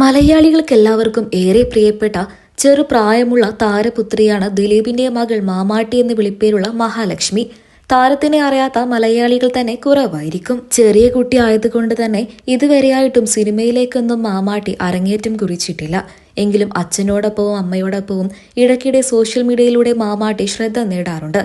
മലയാളികൾക്കെല്ലാവർക്കും ഏറെ പ്രിയപ്പെട്ട ചെറുപ്രായമുള്ള താരപുത്രിയാണ് ദിലീപിന്റെ മകൾ മാമാട്ടി എന്ന് വിളിപ്പേരുള്ള മഹാലക്ഷ്മി. താരത്തിനെ അറിയാത്ത മലയാളികൾ തന്നെ കുറവായിരിക്കും. ചെറിയ കുട്ടി ആയതുകൊണ്ട് തന്നെ ഇതുവരെയായിട്ടും സിനിമയിലേക്കൊന്നും മാമാട്ടി അരങ്ങേറ്റം കുറിച്ചിട്ടില്ല. എങ്കിലും അച്ഛനോടൊപ്പവും അമ്മയോടൊപ്പവും ഇടയ്ക്കിടെ സോഷ്യൽ മീഡിയയിലൂടെ മാമാട്ടി ശ്രദ്ധ നേടാറുണ്ട്.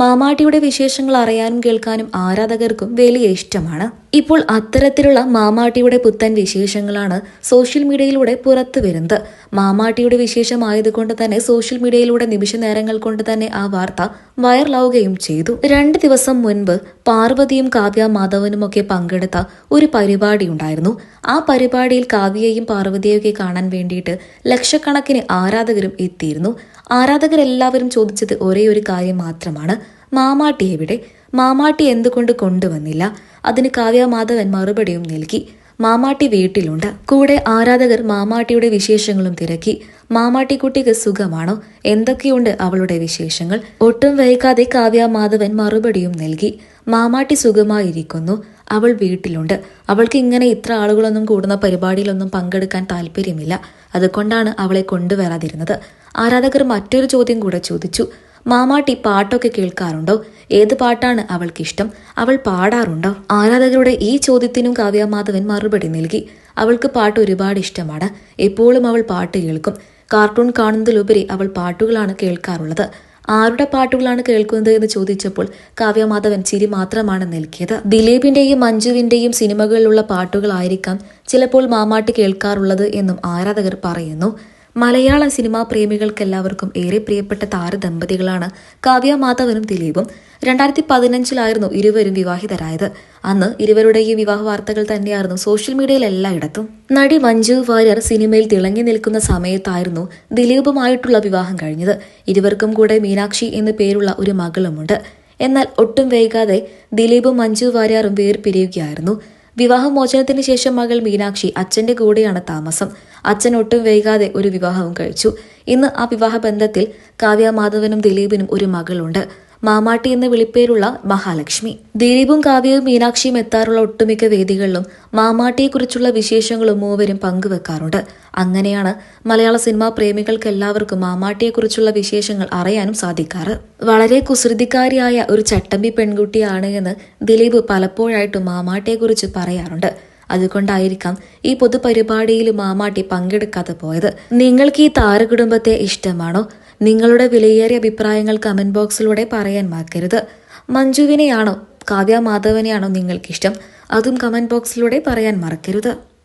മാമാട്ടിയുടെ വിശേഷങ്ങൾ അറിയാനും കേൾക്കാനും ആരാധകർക്കും വലിയ ഇഷ്ടമാണ്. ഇപ്പോൾ അത്തരത്തിലുള്ള മാമാട്ടിയുടെ പുത്തൻ വിശേഷങ്ങളാണ് സോഷ്യൽ മീഡിയയിലൂടെ പുറത്തു വരുന്നത്. മാമാട്ടിയുടെ വിശേഷമായതുകൊണ്ട് തന്നെ സോഷ്യൽ മീഡിയയിലൂടെ നിമിഷ നേരങ്ങൾ കൊണ്ട് തന്നെ ആ വാർത്ത വൈറലാവുകയും ചെയ്തു. രണ്ട് ദിവസം മുൻപ് പാർവതിയും കാവ്യ മാധവനും ഒക്കെ പങ്കെടുത്ത ഒരു പരിപാടി ഉണ്ടായിരുന്നു. ആ പരിപാടിയിൽ കാവ്യയെയും പാർവതിയൊക്കെ കാണാൻ വേണ്ടിയിട്ട് ലക്ഷക്കണക്കിന് ആരാധകരും എത്തിയിരുന്നു. ആരാധകരെല്ലാവരും ചോദിച്ചത് ഒരേ ഒരു കാര്യം മാത്രമാണ്. മാമാട്ടി എവിടെ മാമാട്ടി എന്തുകൊണ്ട് കൊണ്ടുവന്നില്ല? അതിന് കാവ്യമാധവൻ മറുപടിയും നൽകി. മാമാട്ടി വീട്ടിലുണ്ട്. കൂടെ ആരാധകർ മാമാട്ടിയുടെ വിശേഷങ്ങളും തിരക്കി. മാമാട്ടിക്കുട്ടിക്ക് സുഖമാണോ? എന്തൊക്കെയുണ്ട് അവളുടെ വിശേഷങ്ങൾ? ഒട്ടും വൈകാതെ കാവ്യ മാധവൻ മറുപടിയും നൽകി. മാമാട്ടി സുഖമായിരിക്കുന്നു. അവൾ വീട്ടിലുണ്ട്. അവൾക്ക് ഇങ്ങനെ ഇത്ര ആളുകളൊന്നും കൂടുന്ന പരിപാടിയിലൊന്നും പങ്കെടുക്കാൻ താല്പര്യമില്ല. അതുകൊണ്ടാണ് അവളെ കൊണ്ടുവരാതിരുന്നത്. ആരാധകർ മറ്റൊരു ചോദ്യം കൂടെ ചോദിച്ചു. മാമാട്ടി പാട്ടൊക്കെ കേൾക്കാറുണ്ടോ? ഏത് പാട്ടാണ് അവൾക്കിഷ്ടം? അവൾ പാടാറുണ്ടോ? ആരാധകരുടെ ഈ ചോദ്യത്തിനും കാവ്യമാധവൻ മറുപടി നൽകി. അവൾക്ക് പാട്ട് ഒരുപാട് ഇഷ്ടമാണ്. എപ്പോഴും അവൾ പാട്ട് കേൾക്കും. കാർട്ടൂൺ കാണുന്നതിലുപരി അവൾ പാട്ടുകളാണ് കേൾക്കാറുള്ളത്. ആരുടെ പാട്ടുകളാണ് കേൾക്കുന്നത് എന്ന് ചോദിച്ചപ്പോൾ കാവ്യ മാധവൻ ചിരി മാത്രമാണ് നൽകിയത്. ദിലീപിന്റെയും മഞ്ജുവിന്റെയും സിനിമകളിലുള്ള പാട്ടുകളായിരിക്കാം ചിലപ്പോൾ മാമാട്ടി കേൾക്കാറുള്ളത് എന്നും ആരാധകർ പറയുന്നു. മലയാള സിനിമാ പ്രേമികൾക്കെല്ലാവർക്കും ഏറെ പ്രിയപ്പെട്ട താരദമ്പതികളാണ് കാവ്യ മാധവനും ദിലീപും. രണ്ടായിരത്തി പതിനഞ്ചിലായിരുന്നു ഇരുവരും വിവാഹിതരായത്. അന്ന് ഇരുവരുടെയും വിവാഹ വാർത്തകൾ തന്നെയായിരുന്നു സോഷ്യൽ മീഡിയയിൽ എല്ലായിടത്തും. നടി മഞ്ജു വാര്യർ സിനിമയിൽ തിളങ്ങി നിൽക്കുന്ന സമയത്തായിരുന്നു ദിലീപുമായിട്ടുള്ള വിവാഹം കഴിഞ്ഞത്. ഇരുവർക്കും കൂടെ മീനാക്ഷി എന്നു പേരുള്ള ഒരു മകളുമുണ്ട്. എന്നാൽ ഒട്ടും വൈകാതെ ദിലീപും മഞ്ജു വാര്യറും വേർപിരിയുകയായിരുന്നു. വിവാഹമോചനത്തിന് ശേഷം മകൾ മീനാക്ഷി അച്ഛന്റെ കൂടെയാണ് താമസം. അച്ഛൻ ഒട്ടും വൈകാതെ ഒരു വിവാഹവും കഴിച്ചു. ഇന്ന് ആ വിവാഹ ബന്ധത്തിൽ കാവ്യ മാധവനും ദിലീപിനും ഒരു മകളുണ്ട്. മാമാട്ടി എന്ന വിളിപ്പേരുള്ള മഹാലക്ഷ്മി. ദിലീപും കാവ്യവും മീനാക്ഷിയും എത്താറുള്ള ഒട്ടുമിക്ക വേദികളിലും മാമാട്ടിയെക്കുറിച്ചുള്ള വിശേഷങ്ങളും മൂവരും പങ്കുവെക്കാറുണ്ട്. അങ്ങനെയാണ് മലയാള സിനിമാ പ്രേമികൾക്ക് എല്ലാവർക്കും മാമാട്ടിയെക്കുറിച്ചുള്ള വിശേഷങ്ങൾ അറിയാനും സാധിക്കാറ്. വളരെ കുസൃതിക്കാരിയായ ഒരു ചട്ടമ്പി പെൺകുട്ടിയാണ് എന്ന് ദിലീപ് പലപ്പോഴായിട്ടും മാമാട്ടിയെക്കുറിച്ച് പറയാറുണ്ട്. അതുകൊണ്ടായിരിക്കാം ഈ പൊതുപരിപാടിയിൽ മാമാട്ടി പങ്കെടുക്കാതെ പോയത്. നിങ്ങൾക്ക് ഈ താരകുടുംബത്തെ ഇഷ്ടമാണോ? നിങ്ങളുടെ വിലയേറിയ അഭിപ്രായങ്ങൾ കമന്റ് ബോക്സിലൂടെ പറയാൻ മറക്കരുത്. മഞ്ജുവിനെയാണോ കാവ്യ മാധവനെയാണോ നിങ്ങൾക്കിഷ്ടം? അതും കമന്റ് ബോക്സിലൂടെ പറയാൻ മറക്കരുത്.